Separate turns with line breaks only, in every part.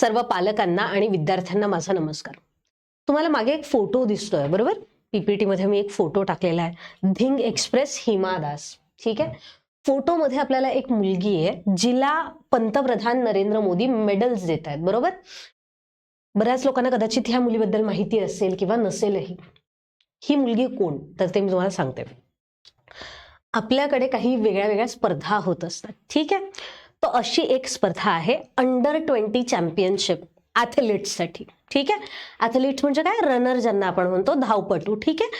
सर्व पालकांना आणि विद्यार्थ्यांना माझा नमस्कार. तुम्हाला मागे एक फोटो दिसतोय बरोबर? पीपीटी मध्ये मी एक फोटो टाकलेला आहे. धिंग एक्सप्रेस हिमा दास. ठीक आहे? फोटोमध्ये आपल्याला एक मुलगी आहे जिला पंतप्रधान नरेंद्र मोदी मेडल्स देत आहेत बरोबर? बऱ्याच लोकांना कदाचित ह्या मुलीबद्दल माहिती असेल किंवा नसेलही. ही मुलगी कोण? तर ते मी तुम्हाला सांगते. आपल्याकडे काही वेगळ्या वेगळ्या स्पर्धा होत असतात. ठीक आहे? तर अशी एक स्पर्धा आहे अंडर ट्वेंटी चॅम्पियनशिप ॲथलीट्ससाठी ठीक आहे? ॲथलीट्स म्हणजे काय? रनर ज्यांना आपण म्हणतो धावपटू. ठीक आहे?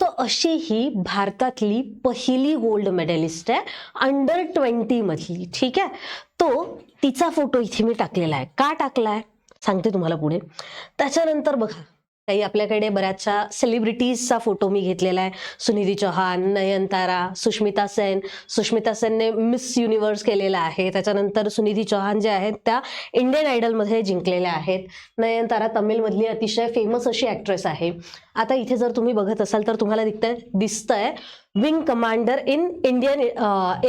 तर अशी ही भारतातली पहिली गोल्ड मेडलिस्ट आहे अंडर ट्वेंटीमधली ठीक आहे? तो तिचा फोटो इथे मी टाकलेला आहे. का टाकला आहे सांगते तुम्हाला पुढे. त्याच्यानंतर बघा काही आपल्याकडे बऱ्याचशा सेलिब्रिटीजचा फोटो मी घेतलेला आहे. सुनिधी चौहान नयनतारा सुष्मिता सेन. सुष्मिता सेनने मिस युनिव्हर्स केलेला आहे. त्याच्यानंतर सुनिधी चौहान जे आहेत त्या इंडियन आयडलमध्ये जिंकलेल्या आहेत. नयनतारा तमिळमधली अतिशय फेमस अशी ॲक्ट्रेस आहे. आता इथे जर तुम्ही बघत असाल तर तुम्हाला दिसतंय दिसतंय wing commander in Indian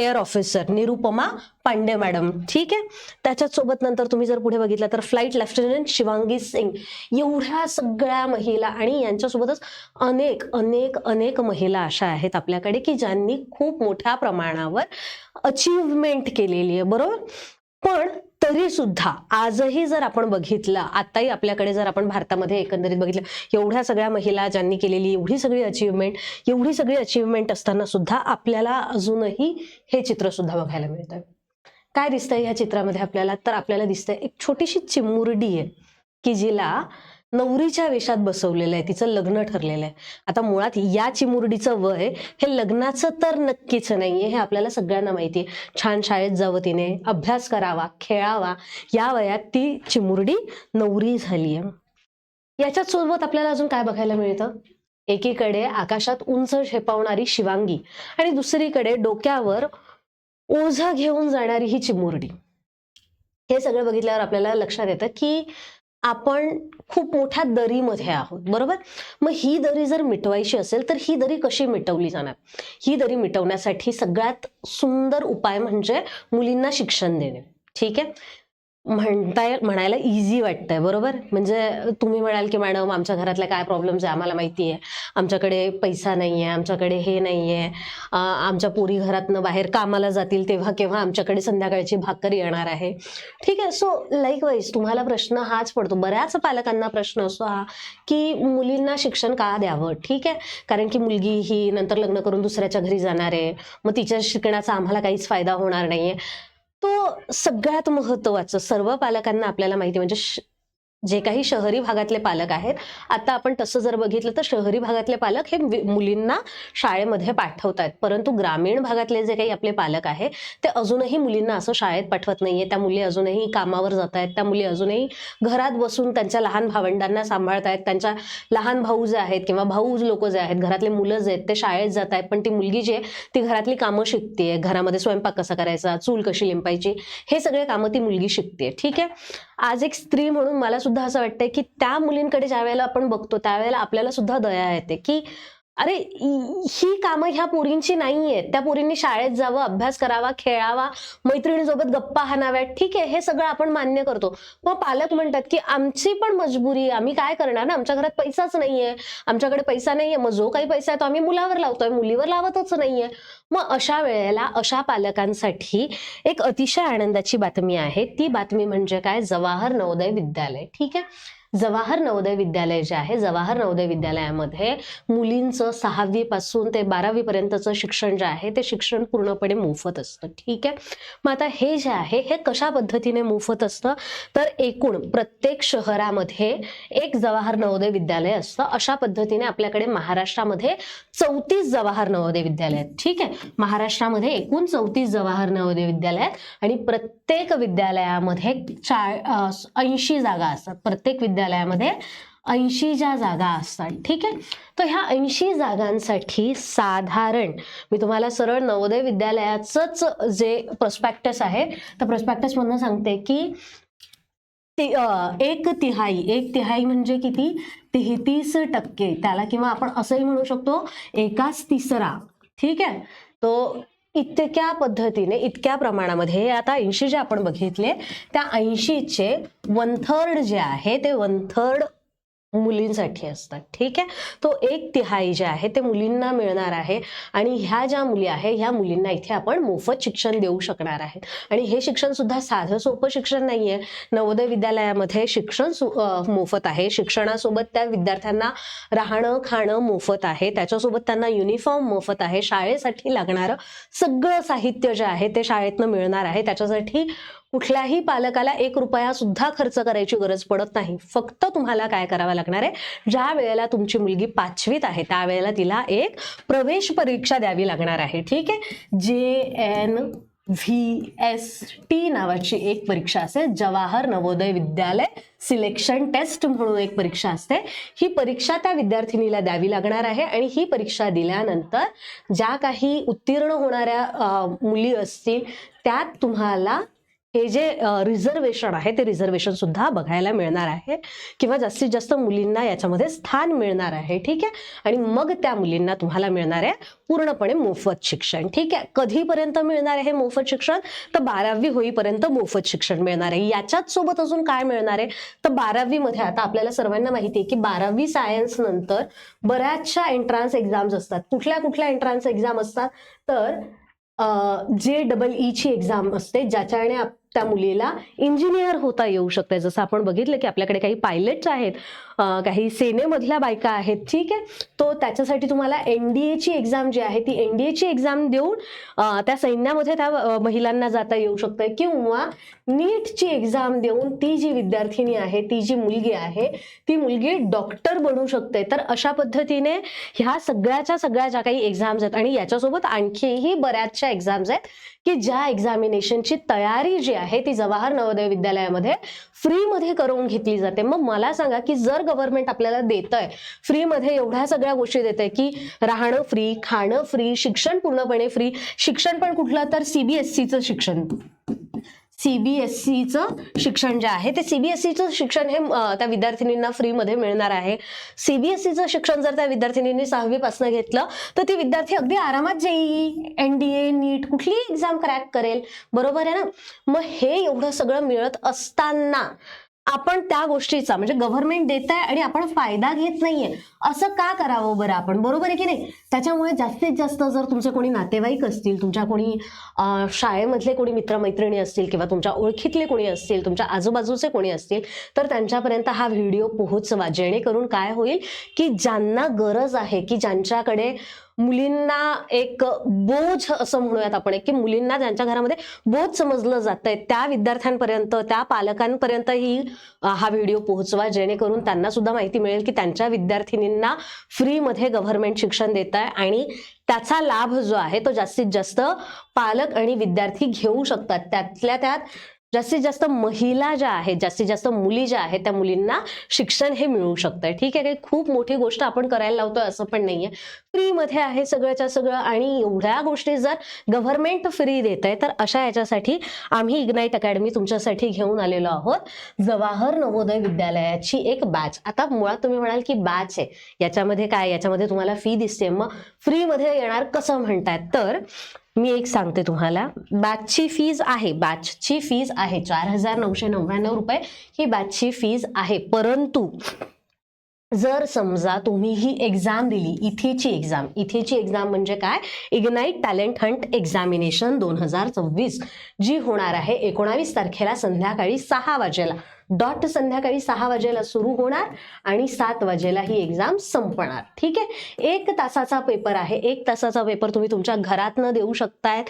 air officer. Nirupama Pandey madam. ठीक आहे? त्याच्यासोबत नंतर तुम्ही जर पुढे बघितलं तर फ्लाईट लेफ्टनंट शिवांगी सिंग. एवढ्या सगळ्या महिला आणि यांच्यासोबतच अनेक अनेक अनेक महिला अशा आहेत आपल्याकडे की ज्यांनी खूप मोठ्या प्रमाणावर अचीवमेंट केलेली आहे. बरोबर? पण तरी सुद्धा आजही जर आपण बघितलं आताही आपल्याकडे जर आपण भारतामध्ये एकंदरीत बघितलं एवढ्या सगळ्या महिला ज्यांनी केलेली एवढी सगळी अचीवमेंट एवढी सगळी अचीवमेंट असताना सुद्धा आपल्याला अजूनही हे चित्र सुद्धा बघायला मिळतं काय दिसतंय या चित्रामध्ये आपल्याला? तर आपल्याला दिसतंय एक छोटीशी चिमुरडी आहे की जिला नवरीच्या वेशात बसवलेलं आहे तिचं लग्न ठरलेलं आहे. आता मुळात या चिमुरडीचं वय हे लग्नाचं तर नक्कीच नाहीये हे आपल्याला सगळ्यांना माहिती आहे छान शाळेत जावं तिने अभ्यास करावा खेळावा या वयात ती चिमुरडी नवरी झाली आहे याच्याच सोबत आपल्याला अजून काय बघायला मिळतं? एकीकडे आकाशात उंच झेपावणारी शिवांगी आणि दुसरीकडे डोक्यावर ओझं घेऊन जाणारी ही चिमुरडी. हे सगळं बघितल्यावर आपल्याला लक्षात येतं की आपण खूप मोठ्या दरीमध्ये आहोत बरोबर? मग ही दरी जर मिटवायची असेल तर ही दरी कशी मिटवली जाणार? ही दरी मिटवण्यासाठी सगळ्यात सुंदर उपाय म्हणजे मुलींना शिक्षण देणे ठीक आहे? म्हणताय म्हणायला इझी वाटतंय बरोबर? म्हणजे तुम्ही म्हणाल की मॅडम आमच्या घरातल्या काय प्रॉब्लेम्स आहे? आम्हाला माहिती आहे. आमच्याकडे पैसा नाही आहे आमच्याकडे हे नाही आहे आमच्या पोरी घरातनं बाहेर कामाला जातील तेव्हा केव्हा आमच्याकडे संध्याकाळची भाकर येणार आहे. ठीक आहे सो लाईक वाईज तुम्हाला प्रश्न हाच पडतो. बऱ्याच पालकांना प्रश्न असतो हा की मुलींना शिक्षण का द्यावं? ठीक आहे? कारण की मुलगी ही नंतर लग्न करून दुसऱ्याच्या घरी जाणार आहे. मग तिच्या शिकण्याचा आम्हाला काहीच फायदा होणार नाहीये. तो सगळ्यात महत्वाचं सर्व पालकांना आपल्याला माहिती म्हणजे श- जे काही शहरी भागातले पालक आहेत आता आपण तसं जर बघितलं तर शहरी भागातले पालक हे वि- मुलींना शाळेमध्ये पाठवत आहेत परंतु ग्रामीण भागातले जे काही आपले पालक आहे ते अजूनही मुलींना असं शाळेत पाठवत नाहीये. त्या मुली अजूनही कामावर जात आहेत त्या मुली अजूनही घरात बसून त्यांच्या लहान भावंडांना सांभाळत आहेत त्यांच्या लहान भाऊ जे आहेत किंवा भाऊ लोक जे आहेत घरातले मुलं जे आहेत ते शाळेत जात आहेत पण ती मुलगी जी आहे ती घरातली कामं शिकते घरामध्ये स्वयंपाक कसा करायचा चूल कशी लिंपायची हे सगळे कामं ती मुलगी शिकते ठीक आहे? आज एक स्त्री म्हणून मला सुद्धा असं वाटतंय की त्या मुलींकडे ज्या वेळेला आपण बघतो त्यावेळेला आपल्याला सुद्धा दया येते की अरे ही कामं ह्या पोरींची नाही आहेत त्या पोरींनी शाळेत जावं अभ्यास करावा खेळावा मैत्रिणीसोबत गप्पा हाणाव्यात. ठीक आहे हे सगळं आपण मान्य करतो. मग पालक म्हणतात की आमची पण मजबुरी आम्ही काय करणार ना? आमच्या घरात पैसाच नाहीये. आमच्याकडे पैसा नाहीये. मग जो काही पैसा आहे तो आम्ही मुलावर लावतोय. मुलीवर लावतच नाहीये. मग अशा वेळेला अशा पालकांसाठी एक अतिशय आनंदाची बातमी आहे. ती बातमी म्हणजे काय? जवाहर नवोदय विद्यालय. ठीक आहे? जवाहर नवोदय विद्यालय जे आहे जवाहर नवोदय विद्यालयामध्ये मुलींचं सहावी पासून ते बारावीपर्यंतचं शिक्षण जे आहे ते शिक्षण पूर्णपणे मोफत असतं. ठीक आहे? मग आता हे जे आहे हे कशा पद्धतीने मोफत असतं? तर एकूण प्रत्येक शहरामध्ये एक जवाहर नवोदय विद्यालय असतं. अशा पद्धतीने आपल्याकडे महाराष्ट्रामध्ये चौतीस जवाहर नवोदय विद्यालय आहेत. ठीक आहे? महाराष्ट्रामध्ये एकूण चौतीस जवाहर नवोदय विद्यालय आहेत आणि प्रत्येक विद्यालयामध्ये चा ऐंशी जागा असतात. प्रत्येक महाविद्यालयामध्ये ऐंशी ज्या जागा असतात ठीक आहे? तर ह्या ऐंशी जागांसाठी साधारण मी तुम्हाला सरळ नवोदय विद्यालयाचंच जे प्रॉस्पेक्टस आहे तर प्रॉस्पेक्टसमधनं सांगते की ती एक तिहाई एक तिहाई म्हणजे किती? तेहतीस टक्के त्याला किंवा आपण असंही म्हणू शकतो एकाच तिसरा ठीक आहे? तो इतक्या पद्धतीने इतक्या प्रमाणामध्ये हे आता ऐंशी जे आपण बघितले त्या ऐंशीचे वन थर्ड जे आहे ते वन थर्ड मुलींसाठी असतात. ठीक आहे? तो एक तिहाई जे आहे ते मुलींना मिळणार आहे आणि ह्या ज्या मुली आहे ह्या मुलींना इथे आपण मोफत शिक्षण देऊ शकणार आहेत आणि हे शिक्षण सुद्धा साधं सोपं शिक्षण नाहीये. नवोदय विद्यालयामध्ये शिक्षण मोफत आहे. शिक्षणासोबत त्या विद्यार्थ्यांना राहणं खाणं मोफत आहे. त्याच्यासोबत त्यांना युनिफॉर्म मोफत आहे. शाळेसाठी लागणारं सगळं साहित्य जे आहे ते शाळेतनं मिळणार आहे. त्याच्यासाठी कुठल्याही पालकाला एक रुपया सुद्धा खर्च करायची गरज पडत नाही. फक्त तुम्हाला काय करावं लागणार आहे? ज्या वेळेला तुमची मुलगी पाचवीत आहे त्यावेळेला तिला एक प्रवेश परीक्षा द्यावी लागणार आहे. ठीक आहे? जे एन व्ही एस टी नावाची एक परीक्षा असेल जवाहर नवोदय विद्यालय सिलेक्शन टेस्ट म्हणून एक परीक्षा असते. ही परीक्षा त्या विद्यार्थिनीला द्यावी लागणार आहे आणि ही परीक्षा दिल्यानंतर ज्या काही उत्तीर्ण होणाऱ्या मुली असतील त्यात तुम्हाला हे जे रिझर्वेशन आहे ते रिझर्वेशन सुद्धा बघायला मिळणार आहे. किंवा जास्तीत जास्त मुलींना याच्यामध्ये स्थान मिळणार आहे. ठीक आहे? आणि मग त्या मुलींना तुम्हाला मिळणार आहे पूर्णपणे मोफत शिक्षण. ठीक आहे? कधीपर्यंत मिळणार आहे मोफत शिक्षण? तर बारावी होईपर्यंत मोफत शिक्षण मिळणार आहे. याच्याच सोबत अजून काय मिळणार आहे? तर बारावी मध्ये आता आपल्याला सर्वांना माहिती आहे की बारावी सायन्स नंतर बऱ्याचशा एंट्रान्स एक्झाम्स असतात. कुठल्या कुठल्या एंट्रान्स एक्झाम असतात? तर जे डबल ईची एक्झाम असते ज्याच्याने आप- त्या मुलीला इंजिनियर होता येऊ शकते जसं आपण बघितलं की आपल्याकडे काही पायलट्स आहेत काही सेनेमधल्या बायका आहेत ठीक आहे? तो त्याच्यासाठी तुम्हाला एन डी एची एक्झाम जी आहे ती एन डी एची एक्झाम देऊन त्या सैन्यामध्ये त्या महिलांना जाता येऊ शकतं किंवा नीटची एक्झाम देऊन ती जी विद्यार्थिनी आहे ती जी मुलगी आहे ती मुलगी डॉक्टर बनू शकते. तर अशा पद्धतीने ह्या सगळ्याच्या सगळ्या ज्या काही एक्झाम्स आहेत आणि याच्यासोबत आणखीही बऱ्याचशा एक्झाम्स आहेत की ज्या एक्झामिनेशनची तयारी जी आहे ती जवाहर नवोदय विद्यालयामध्ये फ्रीमध्ये करून घेतली जाते. मग मला सांगा की जर गव्हर्नमेंट आपल्याला देत आहे फ्रीमध्ये एवढ्या सगळ्या गोष्टी देत आहे की राहणं फ्री खाणं फ्री शिक्षण पूर्णपणे फ्री शिक्षण पण कुठलं तर सीबीएसईचं शिक्षण. सीबीएसईचं शिक्षण जे आहे ते सीबीएसईचं शिक्षण हे त्या विद्यार्थिनींना फ्रीमध्ये मिळणार आहे. सीबीएसईचं शिक्षण जर त्या विद्यार्थिनींनी सहावीपासून घेतलं तर ती विद्यार्थी अगदी आरामात JEE N D A NEET कुठलीही एक्झाम क्रॅक करेल. बरोबर आहे ना? मग हे एवढं सगळं मिळत असताना आपण त्या गोष्टीचा म्हणजे गव्हर्नमेंट देत आहे आणि आपण फायदा घेत नाहीये असं का करावं बरं आपण? बरोबर आहे की नाही? त्याच्यामुळे जास्तीत जास्त जर तुमचे कोणी नातेवाईक असतील तुमच्या कोणी शाळेमधले कोणी मित्रमैत्रिणी असतील किंवा तुमच्या ओळखीतले कोणी असतील तुमच्या आजूबाजूचे कोणी असतील तर त्यांच्यापर्यंत हा व्हिडिओ पोहोचवा जेणेकरून काय होईल की ज्यांना गरज आहे की ज्यांच्याकडे मुलींना एक बोझ असं म्हणूयात आपण की मुलींना ज्यांच्या घरामध्ये बोझ समजलं जातंय त्या विद्यार्थ्यांपर्यंत त्या पालकांपर्यंत ही हा व्हिडिओ पोहोचवा जेणेकरून त्यांना सुद्धा माहिती मिळेल की त्यांच्या विद्यार्थिनींना फ्रीमध्ये गव्हर्नमेंट शिक्षण देत आहे आणि त्याचा लाभ जो आहे तो जास्तीत जास्त पालक आणि विद्यार्थी घेऊ शकतात. त्यातल्या त्यात जास्तीत जास्त महिला ज्या आहेत जास्तीत जास्त मुली ज्या आहेत त्या मुलींना शिक्षण हे मिळू शकतंय. ठीक आहे काही खूप मोठी गोष्ट आपण करायला लावतोय असं पण नाहीये. फ्रीमध्ये आहे सगळ्याच्या सगळं आणि एवढ्या गोष्टी जर गव्हर्नमेंट फ्री देत आहे तर अशा याच्यासाठी आम्ही इग्नाईट अकॅडमी तुमच्यासाठी घेऊन आलेलो आहोत. जवाहर नवोदय विद्यालयाची एक बॅच आता मुळात तुम्ही म्हणाल की बॅच आहे. याच्यामध्ये काय? याच्यामध्ये तुम्हाला फी दिसते मग फ्रीमध्ये येणार कसं म्हणतायत? तर मी एक सांगते तुम्हाला. बॅचची फीज आहे बॅचची फीज आहे चार हजार नऊशे नव्याण्णव रुपये. ही बॅचची फीज आहे. परंतु जर समजा तुम्ही ही एक्झाम दिली इथेची एक्झाम इथेची एक्झाम म्हणजे काय? इग्नाईट टॅलेंट हंट एक्झामिनेशन दोन हजार सव्वीस जी होणार आहे एकोणावीस तारखेला संध्याकाळी सहा वाजेला. डॉट संध्याकाळी सहा वाजेला सुरू होणार आणि सात वाजेला ही एक्झाम संपणार. ठीक आहे? एक तासाचा पेपर आहे. एक तासाचा पेपर तुम्ही तुमच्या घरातनं देऊ शकतायत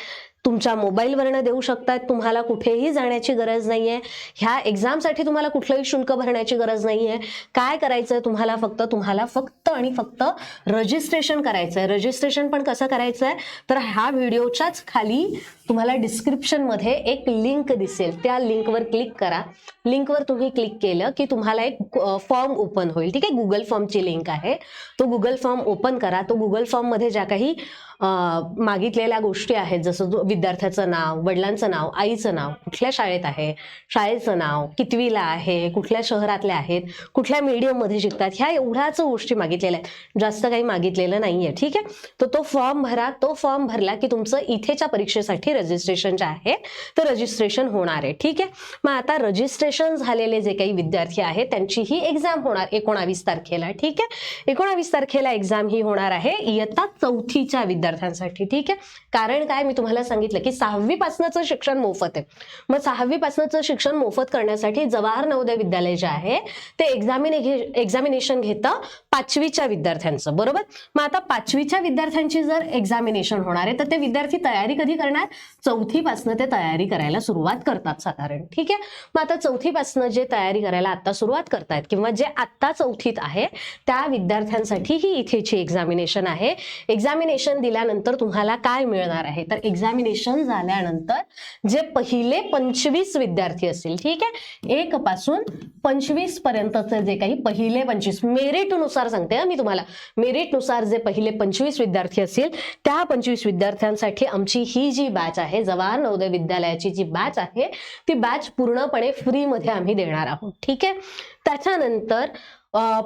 तुमच्या मोबाईलवरनं देऊ शकतात तुम्हाला कुठेही जाण्याची गरज नाही आहे ह्या एक्झामसाठी तुम्हाला कुठलंही शुल्क भरण्याची गरज नाही आहे काय करायचं आहे तुम्हाला फक्त तुम्हाला फक्त आणि फक्त रजिस्ट्रेशन करायचं आहे रजिस्ट्रेशन पण कसं करायचं आहे तर ह्या व्हिडिओच्याच खाली तुम्हाला डिस्क्रिप्शनमध्ये एक लिंक दिसेल. त्या लिंकवर क्लिक करा. लिंकवर तुम्ही क्लिक केलं की तुम्हाला एक फॉर्म ओपन होईल. ठीक आहे? गुगल फॉर्मची लिंक आहे. तो गुगल फॉर्म ओपन करा. तो गुगल फॉर्ममध्ये ज्या काही मागितलेल्या गोष्टी आहेत. जसं विद्यार्थ्याचं नाव वडिलांचं नाव आईचं नाव कुठल्या शाळेत आहे शाळेचं नाव कितवीला आहे कुठल्या शहरातल्या आहेत कुठल्या मीडियममध्ये शिकतात ह्या एवढ्याच गोष्टी मागितलेल्या आहेत. जास्त काही मागितलेलं नाहीये. ठीक आहे? तर तो फॉर्म भरा. तो फॉर्म भरला की तुमचं इथेच्या परीक्षेसाठी रजिस्ट्रेशन जे आहे तर रजिस्ट्रेशन होणार आहे. ठीक आहे? मग आता रजिस्ट्रेशन झालेले जे काही विद्यार्थी आहेत त्यांची ही एक्झाम होणार एकोणावीस तारखेला. ठीक आहे? एकोणावीस तारखेला एक्झाम ही होणार आहे. इयत्ता चौथीच्या विद्यार्थ्यांसाठी ठीक आहे? कारण काय? मी तुम्हाला सांगितलं की सहावीपासनाचं शिक्षण मोफत आहे. मग सहावी पासनचं शिक्षण मोफत करण्यासाठी जवाहर नवोदय विद्यालय जे आहे ते एक्झामिने एक्झामिनेशन घेतं पाचवीच्या विद्यार्थ्यांचं बरोबर? मग आता पाचवीच्या विद्यार्थ्यांची जर एक्झामिनेशन होणार आहे तर ते विद्यार्थी तयारी कधी करणार? चौथीपासनं ते तयारी करायला सुरुवात करतात साधारण ठीक आहे? मग आता चौथीपासनं जे तयारी करायला आता सुरुवात करतायत किंवा जे आत्ता चौथीत आहे त्या विद्यार्थ्यांसाठी ही इथेची एक्झामिनेशन आहे. एक्झामिनेशन दिल्यानंतर तुम्हाला काय मिळणार आहे? तर एक्झामिनेशन झाल्यानंतर जे पहिले पंचवीस विद्यार्थी असतील ठीक आहे? एक पासून पंचवीस पर्यंतचे जे काही पहिले पंचवीस मेरिटनुसार सांगते मी तुम्हाला. मेरिटनुसार जे पहिले पंचवीस विद्यार्थी असतील त्या पंचवीस विद्यार्थ्यांसाठी आमची ही जी बॅच आहे जवाहर नवोदय विद्यालयाची जी बॅच आहे ती बॅच पूर्णपणे फ्रीमध्ये आम्ही देणार आहोत ठीक आहे? त्याच्यानंतर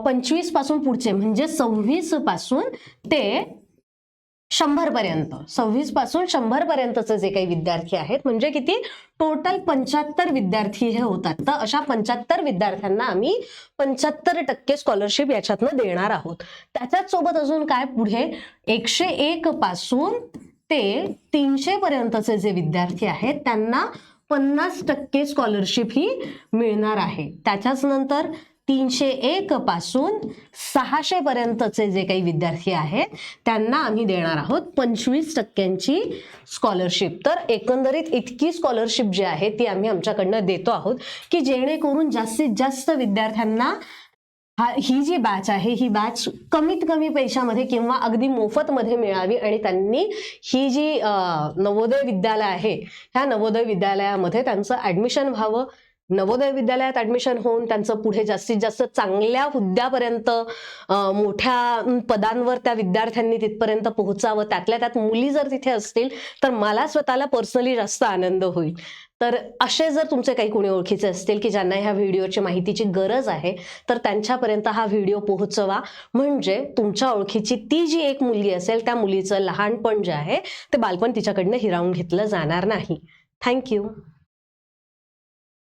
पंचवीसपासून पुढचे म्हणजे सव्वीसपासून ते शंभरपर्यंत. सव्वीसपासून शंभरपर्यंतचे जे काही विद्यार्थी आहेत म्हणजे किती? टोटल पंच्याहत्तर विद्यार्थी हे होतात. तर अशा पंच्याहत्तर विद्यार्थ्यांना आम्ही पंच्याहत्तर टक्के स्कॉलरशिप याच्यातनं देणार आहोत. त्याच्याच सोबत अजून काय पुढे? एकशे एक पासून ते तीनशे पर्यंतचे जे विद्यार्थी आहेत त्यांना पन्नास टक्के स्कॉलरशिप ही मिळणार आहे. त्याच्याच नंतर तीनशे एक पासून सहाशे पर्यंतचे जे काही विद्यार्थी आहेत त्यांना आम्ही देणार आहोत पंचवीस टक्क्यांची स्कॉलरशिप तर एकंदरीत इतकी स्कॉलरशिप जी आहे ती आम्ही आमच्याकडनं देतो आहोत की जेणेकरून जास्तीत जास्त विद्यार्थ्यांना हा ही जी बॅच आहे ही बॅच कमीत कमी पैशामध्ये किंवा अगदी मोफतमध्ये मिळावी आणि त्यांनी ही जी नवोदय विद्यालय आहे ह्या नवोदय विद्यालयामध्ये त्यांचं ऍडमिशन व्हावं नवोदय विद्यालयात ऍडमिशन होऊन त्यांचं पुढे जास्तीत जास्त चांगल्या हुद्द्यापर्यंत मोठ्या पदांवर त्या विद्यार्थ्यांनी तिथपर्यंत पोहोचावं त्यातल्या त्यात मुली जर तिथे असतील तर मला स्वतःला पर्सनली जास्त आनंद होईल. तर असे जर तुमचे काही कोणी ओळखीचे असतील की ज्यांना ह्या व्हिडिओची माहितीची गरज आहे तर त्यांच्यापर्यंत हा व्हिडिओ पोहोचवा. म्हणजे तुमच्या ओळखीची ती जी एक मुलगी असेल त्या मुलीचं लहानपण जे आहे ते बालपण तिच्याकडनं हिरावून घेतलं जाणार नाही. थँक्यू.